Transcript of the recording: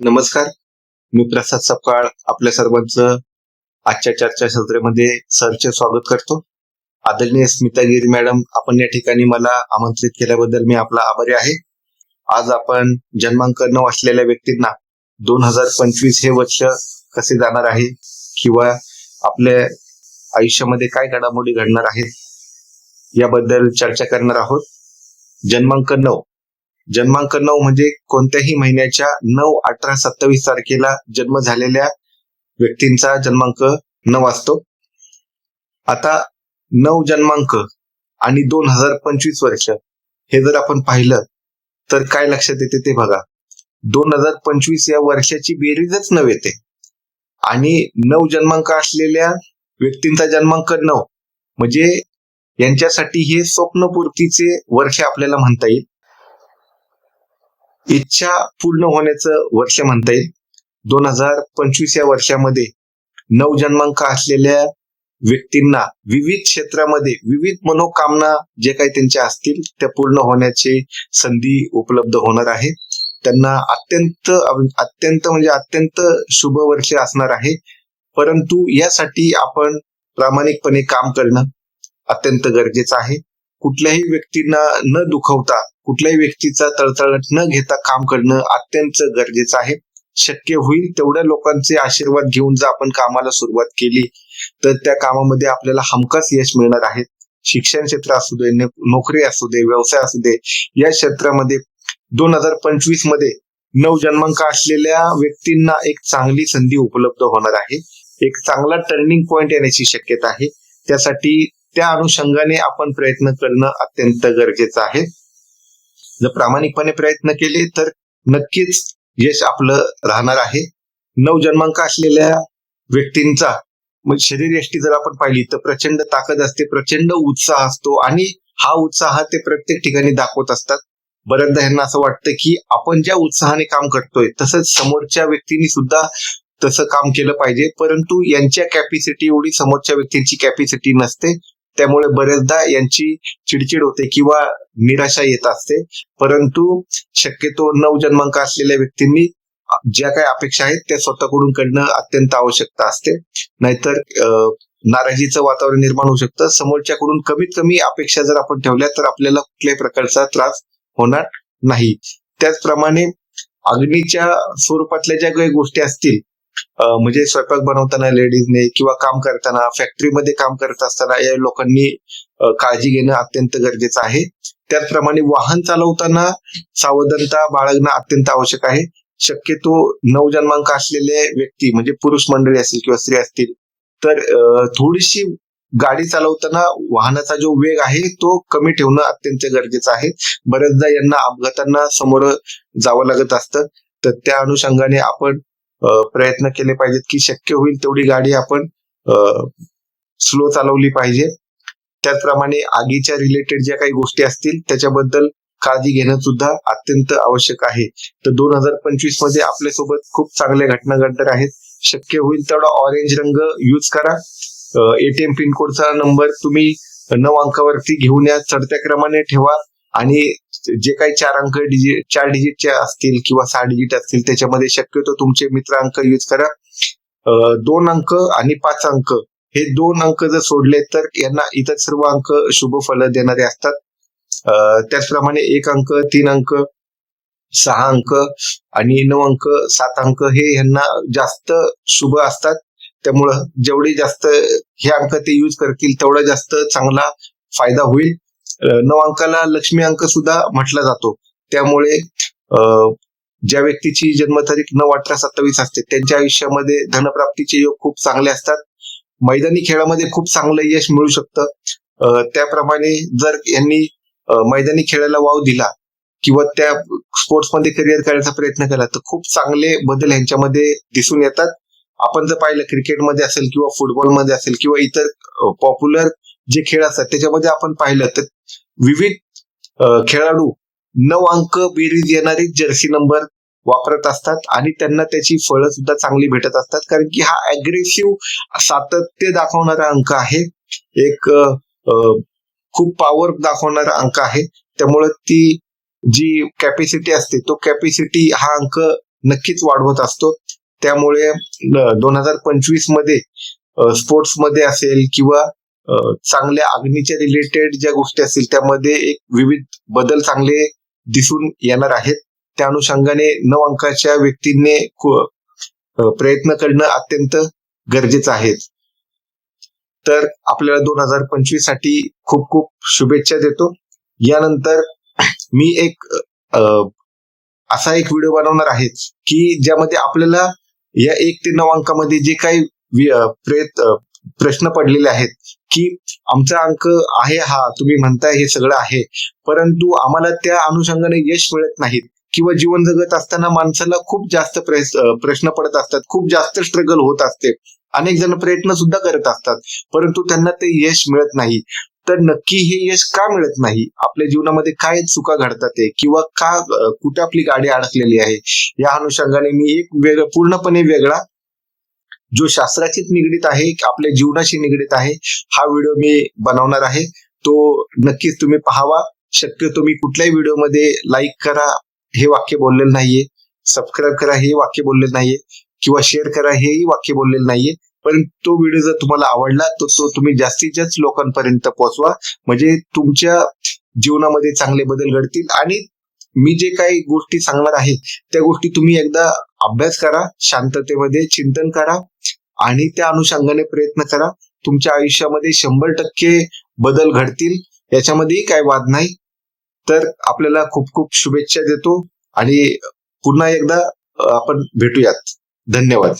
नमस्कार. मी प्रसाद सपकाळ आपल्या सर्वांचं आजच्या चर्चा सत्रामध्ये सरचे स्वागत करतो. आदरणीय स्मिता गिरी मॅडम आपण या ठिकाणी मला आमंत्रित केल्याबद्दल मी आपला आभारी आहे. आज आपण जन्मांक न असलेल्या व्यक्तींना दोन हजार पंचवीस हे वर्ष कसे जाणार आहे किंवा आपल्या आयुष्यामध्ये काय घडामोडी घडणार आहेत याबद्दल चर्चा करणार आहोत. जन्मांक नऊ जन्मांक नऊ म्हणजे कोणत्याही महिन्याच्या नऊ अठरा सत्तावीस तारखेला जन्म झालेल्या व्यक्तींचा जन्मांक नऊ असतो. आता नऊ जन्मांक आणि दोन हजार पंचवीस वर्ष हे जर आपण पाहिलं तर काय लक्षात येते ते बघा. दोन हजार पंचवीस या वर्षाची बेरीजच नऊ येते. आणि नऊ जन्मांक असलेल्या व्यक्तींचा जन्मांक नऊ. म्हणजे यांच्यासाठी हे स्वप्नपूर्तीचे वर्ष आपल्याला म्हणता येईल. इच्छा पूर्ण होण्याचं वर्ष म्हणता येईल. दोन हजार पंचवीस या वर्षामध्ये नवजन्मांक असलेल्या व्यक्तींना विविध क्षेत्रामध्ये विविध मनोकामना जे काही त्यांच्या असतील त्या पूर्ण होण्याची संधी उपलब्ध होणार आहे. त्यांना अत्यंत अत्यंत म्हणजे अत्यंत शुभ वर्ष असणार आहे. परंतु यासाठी आपण प्रामाणिकपणे काम करणं अत्यंत गरजेचं आहे. कुठल्याही व्यक्तींना न दुखवता कुठल्याही व्यक्तीचा तळतळट न घेता काम करणं अत्यंत गरजेचं आहे. शक्य होईल तेवढ्या लोकांचे आशीर्वाद घेऊन जर आपण कामाला सुरुवात केली तर त्या कामामध्ये आपल्याला हमखास यश मिळणार आहे. शिक्षण क्षेत्र असू दे नोकरी असू दे व्यवसाय असू दे या क्षेत्रामध्ये दोन हजार पंचवीसमध्ये नऊ जन्मांक असलेल्या व्यक्तींना एक चांगली संधी उपलब्ध होणार आहे. एक चांगला टर्निंग पॉइंट येण्याची शक्यता आहे. त्यासाठी त्या अनुषंगाने आपण प्रयत्न करणं अत्यंत गरजेचं आहे. जर प्रामाणिकपणे प्रयत्न केले तर नक्कीच यश आपलं राहणार आहे. नऊ जन्मांक असलेल्या व्यक्तींचा म्हणजे शरीर यष्टी जर आपण पाहिली तर प्रचंड ताकद असते प्रचंड उत्साह असतो आणि हा उत्साह ते प्रत्येक ठिकाणी दाखवत असतात. बऱ्याचदा यांना असं वाटतं की आपण ज्या उत्साहाने काम करतोय तसंच समोरच्या व्यक्तींनी सुद्धा तसं काम केलं पाहिजे परंतु यांच्या कॅपॅसिटी एवढी समोरच्या व्यक्तींची कॅपॅसिटी नसते. त्यामुळे बरेचदा यांची चिडचिड होते किंवा निराशा येत असते. परंतु शक्यतो नऊ जन्मांक असलेल्या व्यक्तींनी ज्या काही अपेक्षा आहेत त्या स्वतःकडून करणं अत्यंत आवश्यकता असते. नाहीतर नाराजीचं वातावरण निर्माण होऊ शकतं. समोरच्याकडून कमीत कमी अपेक्षा जर आपण ठेवल्या तर आपल्याला कुठल्याही प्रकारचा त्रास होणार नाही. त्याचप्रमाणे अग्नीच्या स्वरूपातल्या ज्या काही गोष्टी असतील म्हणजे स्वयंपाक बनवताना लेडीजने किंवा काम करताना फॅक्टरीमध्ये काम करत असताना या लोकांनी काळजी घेणं अत्यंत गरजेचं आहे. त्याचप्रमाणे वाहन चालवताना सावधानता बाळगणं अत्यंत आवश्यक आहे. शक्यतो नऊ जन्मांक असलेले व्यक्ती म्हणजे पुरुष मंडळी असतील किंवा स्त्री असतील तर थोडीशी गाडी चालवताना वाहनाचा जो वेग आहे तो कमी ठेवणं अत्यंत गरजेचं आहे. बऱ्याचदा यांना अपघातांना समोर जावं लागत असतं. तर त्या अनुषंगाने आपण प्रयत्न केले पाहिजेत की शक्य होईल तेवढी गाडी आपण स्लो चालवली पाहिजे. त्याचप्रमाणे आगीच्या रिलेटेड ज्या काही गोष्टी असतील त्याच्याबद्दल काळजी घेणं सुद्धा अत्यंत आवश्यक आहे. तर दोन हजार पंचवीसमध्ये आपल्यासोबत खूप चांगल्या घटना घडणार आहेत. शक्य होईल तेवढा ऑरेंज रंग यूज करा. एटीएम पिनकोडचा नंबर तुम्ही नऊ अंकावरती घेऊन या. चढत्या क्रमाने ठेवा. आणि जे काही चार अंक डिजिट चार डिजिटचे असतील किंवा सहा डिजिट असतील त्याच्यामध्ये शक्यतो तुमचे मित्र अंक यूज करा. दोन अंक आणि पाच अंक. हे दोन अंक जर सोडले तर यांना इतर सर्व अंक शुभ फल देणारे असतात. त्याचप्रमाणे एक अंक तीन अंक सहा अंक आणि नऊ अंक सात अंक हे यांना जास्त शुभ असतात. त्यामुळं जेवढे जास्त हे अंक ते यूज करतील तेवढा जास्त चांगला फायदा होईल. नऊ अंकाला लक्ष्मी अंक सुद्धा म्हटला जातो. त्यामुळे ज्या व्यक्तीची जन्मतारीख नऊ अठरा सत्तावीस असते त्यांच्या आयुष्यामध्ये धनप्राप्तीचे योग खूप चांगले असतात. मैदानी खेळामध्ये खूप चांगलं यश मिळू शकतं. त्याप्रमाणे जर यांनी मैदानी खेळाला वाव दिला किंवा त्या स्पोर्ट्समध्ये करिअर करायचा प्रयत्न केला तर खूप चांगले बदल यांच्यामध्ये दिसून येतात. आपण जर पाहिलं क्रिकेटमध्ये असेल किंवा फुटबॉलमध्ये असेल किंवा इतर पॉप्युलर जे खेळ असतात त्याच्यामध्ये आपण पाहिलं तर विविध खेळाडू नऊ अंक बेरीज येणारी जर्सी नंबर वापरत असतात आणि त्यांना त्याची फळं सुद्धा चांगली भेटत असतात. कारण की हा अग्रेसिव्ह सातत्य दाखवणारा अंक आहे. एक खूप पॉवर दाखवणारा अंक आहे. त्यामुळे ती जी कॅपॅसिटी असते तो कॅपॅसिटी हा अंक नक्कीच वाढवत असतो. त्यामुळे दोन हजार पंचवीसमध्ये स्पोर्ट्समध्ये असेल किंवा चांगल्या अग्नीच्या रिलेटेड ज्या गोष्टी असतील त्यामध्ये एक विविध बदल चांगले दिसून येणार आहेत. त्या अनुषंगाने नऊ अंकाच्या व्यक्तींनी प्रयत्न करणं अत्यंत गरजेचं आहे. तर आपल्याला दोन हजार पंचवीससाठी खूप खूप शुभेच्छा देतो. यानंतर मी एक अ, असा एक व्हिडिओ बनवणार आहे की ज्यामध्ये आपल्याला या एक ते नऊ अंकामध्ये जे काही प्रयत्न प्रश्न पडलेले आहेत की आमचा अंक आहे हा तुम्ही म्हणताय हे सगळं आहे परंतु आम्हाला त्या अनुषंगाने यश मिळत नाहीत किंवा जीवन जगत असताना माणसाला खूप जास्त प्रश्न पडत असतात खूप जास्त स्ट्रगल होत असते. अनेक जण प्रयत्न सुद्धा करत असतात परंतु त्यांना ते यश मिळत नाही. तर नक्की हे यश का मिळत नाही? आपल्या जीवनामध्ये काय चुका घडतात किंवा का कुठे आपली गाडी अडकलेली आहे? या अनुषंगाने मी एक वेग पूर्णपणे वेगळा जो शास्त्राशीच निगडीत आहे आपल्या जीवनाशी निगडीत आहे हा व्हिडिओ मी बनवणार आहे. तो नक्कीच तुम्ही पाहावा. शक्य तुम्ही कुठल्याही व्हिडिओमध्ये लाईक करा हे वाक्य बोललेलं नाहीये. सबस्क्राईब करा हे वाक्य बोललेलं नाहीये. किंवा शेअर करा हेही वाक्य बोललेलं नाहीये. पण तो व्हिडिओ जर तुम्हाला आवडला तर तो तुम्ही जास्तीत जास्त लोकांपर्यंत पोहोचवा. म्हणजे तुमच्या जीवनामध्ये चांगले बदल घडतील. आणि मी जे काही गोष्टी सांगणार आहे त्या गोष्टी तुम्ही एकदा अभ्यास करा शांततेमध्ये चिंतन करा. आणि त्या अनुषंगाने प्रयत्न करा. तुमच्या आयुष्यामध्ये शंभर टक्के बदल घडतील. याच्यामध्येही काही वाद नाही. तर आपल्याला खूप खूप शुभेच्छा देतो. आणि पुन्हा एकदा आपण भेटूयात. धन्यवाद.